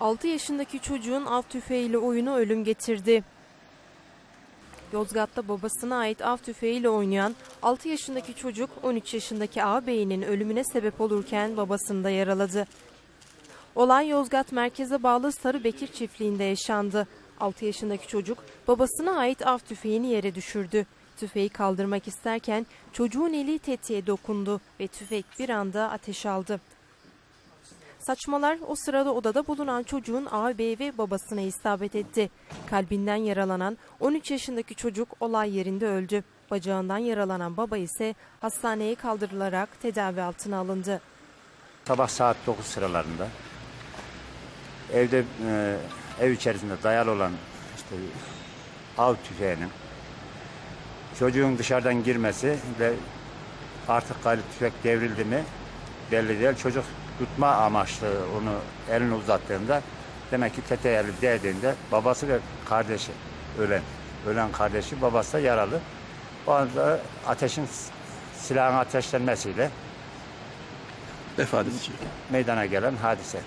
6 yaşındaki çocuğun av tüfeğiyle oyunu ölüm getirdi. Yozgat'ta babasına ait av tüfeğiyle oynayan 6 yaşındaki çocuk 13 yaşındaki ağabeyinin ölümüne sebep olurken babasını da yaraladı. Olay Yozgat merkeze bağlı Sarıbekir çiftliğinde yaşandı. 6 yaşındaki çocuk babasına ait av tüfeğini yere düşürdü. Tüfeği kaldırmak isterken çocuğun eli tetiğe dokundu ve tüfek bir anda ateş aldı. Saçmalar o sırada odada bulunan çocuğun ağabey ve babasına isabet etti. Kalbinden yaralanan 13 yaşındaki çocuk olay yerinde öldü. Bacağından yaralanan baba ise hastaneye kaldırılarak tedavi altına alındı. Sabah saat 9 sıralarında evde e, ev içerisinde dayalı olan işte av tüfeğinin çocuğun dışarıdan girmesi ve artık gayri tüfek devrildi mi belli değil. Çocuk tutma amaçlı onu elini uzattığında demek ki tete eli değdiğinde babası ve kardeşi ölen ölen kardeşi babası da yaralı. O anda ateşin silahın ateşlenmesiyle Vefat edecek. meydana gelen hadise.